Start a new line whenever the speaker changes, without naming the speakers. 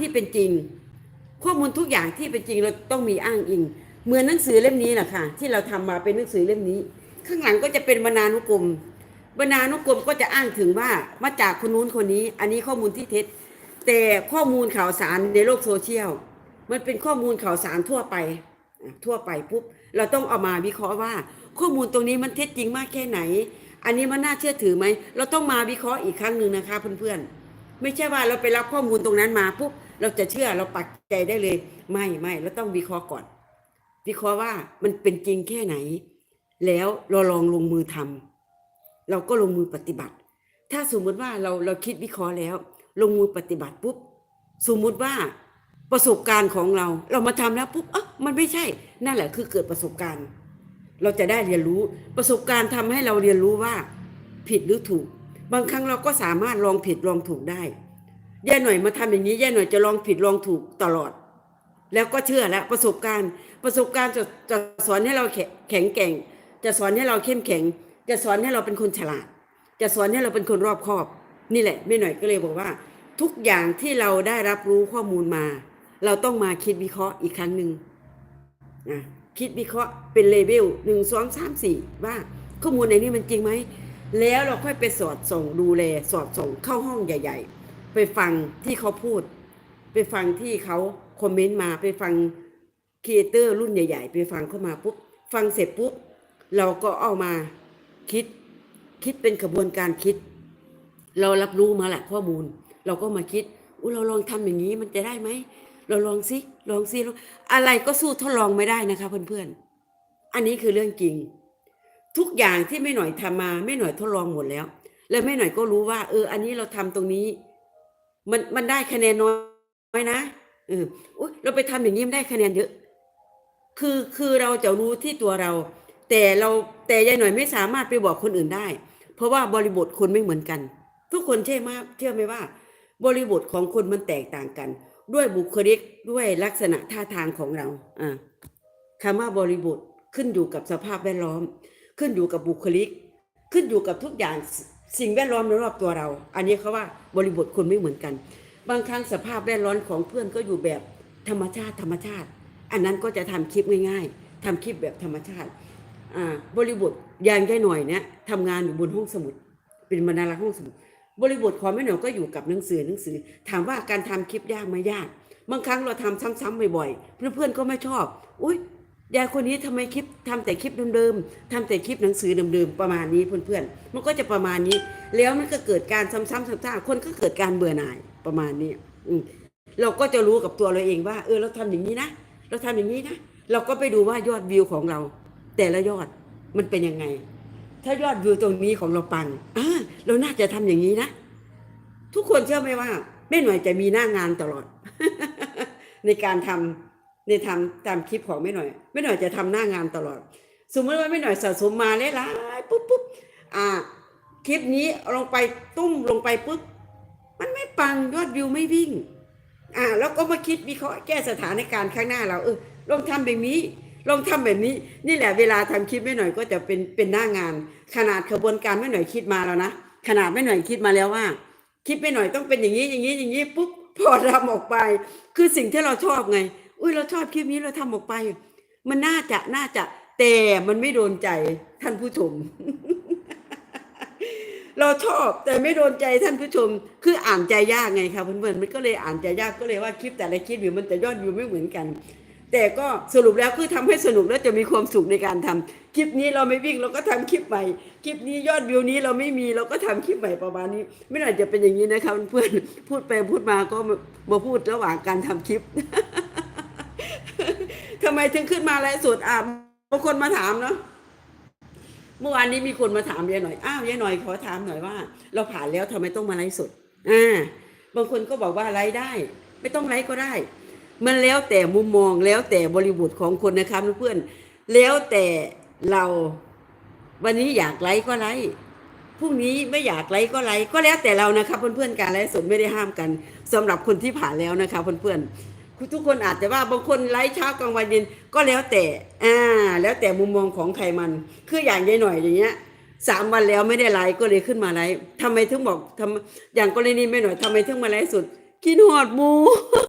ที่เป็นจริง ข้อมูลทุกอย่างที่เป็นจริงเราต้องมีอ้างอิง เหมือนหนังสือเล่มนี้แหละค่ะ ที่เราทำมาเป็นหนังสือเล่มนี้ ข้างหลังก็จะเป็นบรรณานุกรมบรรณานุกรมก็จะอ้างถึงว่ามาจากคนนู้นคนนี้ อันนี้ข้อมูลที่เท็จ แต่ข้อมูลข่าวสารในโลกโซเชียลมันเป็นข้อมูลข่าวสารทั่วไปทั่วไปปุ๊บเราต้องเอามาวิเคราะห์ว่า ข้อมูลตรงนี้มันเท็จจริงมากแค่ไหน อันนี้มันน่าเชื่อถือไหมเราต้องมาวิเคราะห์อีกครั้งหนึ่งนะคะเพื่อนๆ ไม่ใช่ว่าเราไปรับข้อมูลตรงนั้นมาปุ๊บเราจะเชื่อเราปักใจได้เลย ไม่ไม่เราต้องวิเคราะห์ก่อน วิเคราะห์ว่ามันเป็นจริงแค่ไหน แล้วเราลองลงมือทำเราก็ลงมือปฏิบัติ ถ้าสมมุติว่าเราเราคิดวิเคราะห์แล้ว ลงมือปฏิบัติปุ๊บสมมุติว่าประสบการณ์ของเรา เรามาทำแล้วปุ๊บเอะมันไม่ใช่ นั่นแหละคือเกิดประสบการณ์ เราจะได้เรียนรู้ประสบการณ์ทำให้เราเรียนรู้ว่า ผิดหรือถูก บางครั้งเราก็สามารถลองผิดลองถูกได้แย่หน่อยมาทำอย่างนี้แย่หน่อยจะลองผิดลองถูกตลอด แล้วก็เชื่อแล้วประสบการณ์ประสบการณ์จะจะสอนให้เราแข็งแข็งแกร่ง จะสอนให้เราเข้มแข็ง จะสอนให้เราเป็นคนฉลาด จะสอนให้เราเป็นคนรอบคอบ นี่แหละแม่หน่อยก็เลยบอกว่า ทุกอย่างที่เราได้รับรู้ข้อมูลมา เราต้องมาคิดวิเคราะห์อีกครั้งหนึ่งนะคิดวิเคราะห์เป็นเลเวลหนึ่งสองสามสี่ว่าข้อมูลในนี้มันจริงไหม แล้วเราค่อยไปสอดส่องดูแลสอดส่องเข้าห้องใหญ่ ๆ ไปฟังที่เขาพูด ไปฟังที่เขาคอมเมนต์มาไปฟังครีเอเตอร์รุ่นใหญ่ ๆ ไปฟังเข้ามาปุ๊บฟังเสร็จปุ๊บเราก็เอามาคิดคิดเป็นกระบวนการคิด เรารับรู้มาแหละข้อมูล เราก็มาคิดอุ้เราลองทำอย่างนี้มันจะได้ไหมเราลองสิลองสิลองอะไรก็สู้ทดลองไม่ได้นะคะเพื่อนๆอันนี้คือเรื่องจริง ทุกอย่างที่ไม่หน่อยทำมาไม่หน่อยทดลองหมดแล้ว แล้วไม่หน่อยก็รู้ว่า เออ อันนี้เราทำตรงนี้ มันมันได้คะแนนน้อยนะเอออุ๊ยเราไปทำอย่างนี้มันได้คะแนนเยอะ คือคือเราจะรู้ที่ตัวเรา แต่เราแต่ยายหน่อยไม่สามารถไปบอกคนอื่นได้ เพราะว่าบริบทคนไม่เหมือนกัน ทุกคนเชื่อไหมเชื่อไหมว่า บริบทของคนมันแตกต่างกัน ด้วยบุคลิกด้วยลักษณะท่าทางของเราอ่าคำว่าบริบทขึ้นอยู่กับสภาพแวดล้อม ขึ้นอยู่กับบุคลิก ขึ้นอยู่กับทุกอย่างสิ่งแวดล้อมรอบตัวเรา อันนี้เขาว่าบริบทคนไม่เหมือนกัน บางครั้งสภาพแวดล้อมของเพื่อนก็อยู่แบบธรรมชาติธรรมชาติ อันนั้นก็จะทำคลิปง่าย ๆทำคลิปแบบธรรมชาติอ่าบริบทยางได้หน่อยเนี่ยทำงานอยู่บนห้องสมุด เป็นบรรณารักษ์ห้องสมุด บริบทของแม่หน่อยก็อยู่กับหนังสือหนังสือ ถามว่าการทำคลิปยากไหมยาก บางครั้งเราทำซ้ำๆบ่อยๆเพื่อนๆก็ไม่ชอบ อุ้ย ยายคนนี้ทำไมคลิปทำแต่คลิปเดิมๆทำแต่คลิปหนังสือเดิมๆประมาณนี้เพื่อนๆมันก็จะประมาณนี้ แล้วมันก็เกิดการซ้ำๆซ้ำๆคนก็เกิดการเบื่อหน่ายประมาณนี้อืเราก็จะรู้กับตัวเราเองว่า เออเราทำอย่างนี้นะเราทำอย่างนี้นะเราก็ไปดูว่ายอดวิวของเรา แต่ละยอดมันเป็นยังไง ถ้ายอดวิวตรงนี้ของเราปังอ่าเราน่าจะทำอย่างนี้นะทุกคนเชื่อไหมว่าแม่หน่อยจะมีหน้างานตลอด ในการทำ ในทำตามคลิปของแม่หน่อยแม่หน่อยจะทำหน้างานตลอด สมมติว่าแม่หน่อยสะสมมาหลายๆปุ๊บปุ๊บอ่าคลิปนี้ลงไปตุ้มลงไปปุ๊บมันไม่ปังยอดวิวไม่วิ่ง อ่า แล้วก็มาคิดวิเคราะห์แก้สถานการณ์ข้างหน้าเราเออลองทำแบบนี้ลองทำแบบนี้ นี่แหละเวลาทำคลิปแม่หน่อยก็จะเป็นเป็นหน้างาน ขนาดกระบวนการแม่หน่อยคิดมาแล้วนะขนาดแม่หน่อยคิดมาแล้วว่าคิดไปหน่อยต้องเป็นอย่างนี้อย่างนี้อย่างนี้ปุ๊บพอทำออกไป คือสิ่งที่เราชอบไง อุ้ยเราชอบคลิปนี้เราทำออกไป มันน่าจะน่าจะแต่มันไม่โดนใจท่านผู้ชม เราชอบแต่ไม่โดนใจท่านผู้ชม คืออ่านใจยากไงครับเพื่อนๆมันก็เลยอ่านใจยากก็เลยว่าคลิปแต่ละคลิปอยู่มันแต่ยอดวิวไม่เหมือนกัน แต่ก็สรุปแล้วคือทำให้สนุกและจะมีความสุขในการทำคลิปนี้เราไม่วิ่งเราก็ทำคลิปใหม่ คลิปนี้ยอดวิวนี้เราไม่มีเราก็ทำคลิปใหม่ประมาณนี้ ไม่น่าจะเป็นอย่างนี้นะครับเพื่อนๆพูดไปพูดมาก็มาพูดระหว่างการทำคลิป ทำไมถึงขึ้นมาไลฟ์สดอะบางคนมาถามเนาะเมื่อวานนี้มีคนมาถามยายหน่อยอ้าวยายหน่อยขอถามหน่อยว่า เราผ่านแล้วทำไมต้องมาไลฟ์สดอ่าบางคนก็บอกว่าไลฟ์ได้ ไม่ต้องไลฟ์ก็ได้ มันแล้วแต่มุมมองแล้วแต่บริบทของคนนะครับเพื่อนแล้วแต่เราวันนี้อยากไลฟ์ก็ไลฟ์พรุ่งนี้ไม่อยากไลฟ์ก็ไลฟ์ก็แล้วแต่เรานะครับเพื่อนๆการไลฟ์สดไม่ได้ห้ามกันสำหรับคนที่ผ่านแล้วนะครับเพื่อนๆ ทุกคนอาจจะว่าบางคนไลฟ์เช้ากลางวันเย็นก็แล้วแต่อ่าแล้วแต่มุมมองของใครมัน คืออย่างยายหน่อยอย่างเงี้ยสามวันแล้วไม่ได้ไลฟ์ก็เลยขึ้นมาไลฟ์ทำไมถึงบอกทำอย่างกรณีไม่หน่อยทำไมถึงมาไลฟ์สดกินหอดหมู